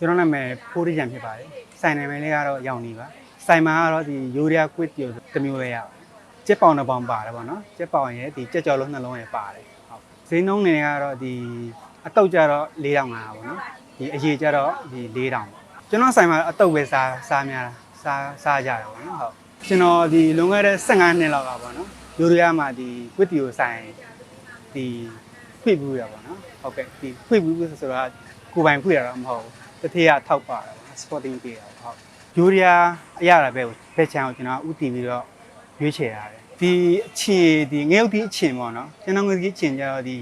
ကျွန်တော်နာမည်ဖိုးရီဂျန်ဖြစ်ပါတယ်စိုင်နာမည်လေးကတော့ရောင်နေပါစိုင်မာကတော့ဒီယူရီးယားကွစ်တီကိုတစ်မျိုးလေးရပါတယ်ကြက်ပေါင်တစ်ပေါင်ပါတယ်ပေါ့နော်ကြက်ပေါင်ရဲ့ဒီကြက်ကြော်လုံးနှလုံးရဲ့ပါတယ်ဟုတ်ဈေးနှုန်းနေကတော့ဒီအတုတ်ကြတော့4500ပေါ့နော်ဒီအရေးကြတော့ဒီ4000ပေါ့ကျွန်တော်ဆိုင်မှာအတုတ်ပဲစားစားများတာစားစားကြတယ်ပေါ့နော်ဟုတ်ကျွန်တော်ဒီလွန်ခဲ့တဲ့15နှစ်လောက်ကပေါ့နော်ယူရီးယားမှာဒီကွစ်တီကိုဆိုင်ဒီဖွင့်ဘူးရပါတော့ဟုတ်ကဲ့ဒီဖွင့်ဘူးဆိုတော့ကိုယ်ပိုင်ဖွင့်ရတာမဟုတ်ဘူး တစ်ထည့်ရထောက်ပါတာပေါ့ sporting ပေးတာပေါ့ဟုတ်ယူရီးယားအရတာပဲကိုဖက်ချန်ကိုကျွန်တော်ဥတည်ပြီးတော့ရွေးချယ်ရတယ်ဒီအချင်းဒီငရုတ်ဒီအချင်းပေါ့နော်ကျွန်တော်ငရုတ်ဒီအချင်းကျတော့ဒီ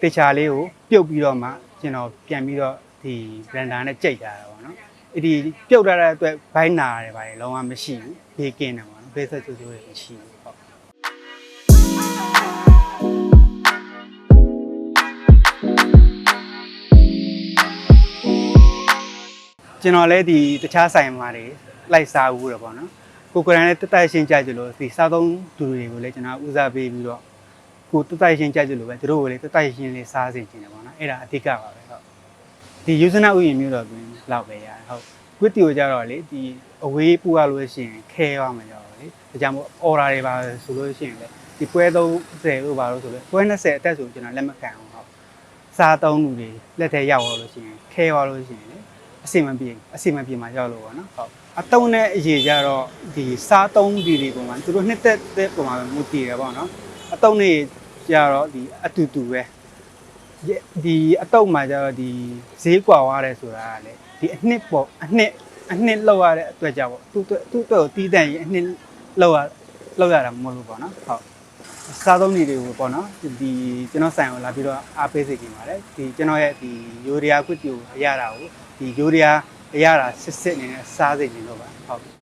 တေချာလေးကိုပြုတ်ပြီးတော့မှကျွန်တော်ပြန်ပြီးတော့ဒီဘရန်ဒါနဲ့ကြိတ်ထားတာပေါ့နော်အဲ့ဒီပြုတ်ထားတဲ့အတွက်ဘိုင်းနာရတယ်ပါတယ်လုံးဝမရှိဘူးဘေးကင်းတယ်ပေါ့နော်ဘေးဆက်ချိုးချိုးတွေမရှိဘူး ကျွန်တော်လည်းဒီတခြားဆိုင်မှာတွေလိုက်စားဘူးတော့ပေါ့နော်ကိုကိုရန်လည်းတက်တက်ရှင်းကြကြလို့ဒီစားသုံးသူတွေကိုလည်းကျွန်တော်ဦးစားပေးပြီးတော့ကိုတက်တက်ရှင်းကြကြလို့ပဲသူတို့ကိုလည်းတက်တက်ရှင်းလေးစားစေချင်တယ်ပေါ့နော်အဲ့ဒါအဓိကပါပဲဟုတ်ဒီယူဇနာဥယျာဉ်မျိုးတော့ပြင်လောက်ပဲရတယ်ဟုတ်ကွစ်တီကိုကြတော့လေဒီအဝေးပူရလို့ရှိရင်ခဲရမှာကြတော့လေဒါကြောင့်မို့အော်ဒါတွေပါဆိုလို့ရှိရင်လေဒီပွဲသုံး30လို့ပါလို့ဆိုလို့ပွဲ20အတက်ဆိုကျွန်တော်လက်မခံအောင်ဟုတ်စားသုံးလူတွေလက်ထဲရောက်တော့လို့ရှိရင်ခဲရလို့ရှိရင်လေ အစီမပြေအစီမပြေမှာရောက်လို့ပေါ့နော်ဟုတ်အတုံးနဲ့အရေးကြတော့ဒီစားသုံးဒီတွေပုံမှာသူတို့နှစ်သက်တဲ့ပုံမှာမူတည်တယ်ပေါ့နော်အတုံးတွေကြတော့ဒီအတူတူပဲဒီအတုံးမှာကြတော့ဒီဈေးကွာသွားတယ်ဆိုတာကလေဒီအနှစ်ပေါ့အနှစ်အနှစ်လောက်ရတဲ့အတွက်ကြောင့်ပေါ့သူသူ့အတွက်ကိုတီးတန့်ရင်အနှစ်လောက်ရလောက်ရတာမဟုတ်ဘူးပေါ့နော်ဟုတ် စားသုံးနေတွေကိုပေါ့နော်ဒီကျွန်တော်ဆိုင်ကိုလာပြီးတော့အားပေးစေချင်ပါတယ်ဒီကျွန်တော်ရဲ့ဒီယူရီးယားကွစ်တီကိုအရတာကိုဒီယူရီးယားအရတာစစ်စစ်အနေနဲ့စားစေချင်လို့ပါဟုတ်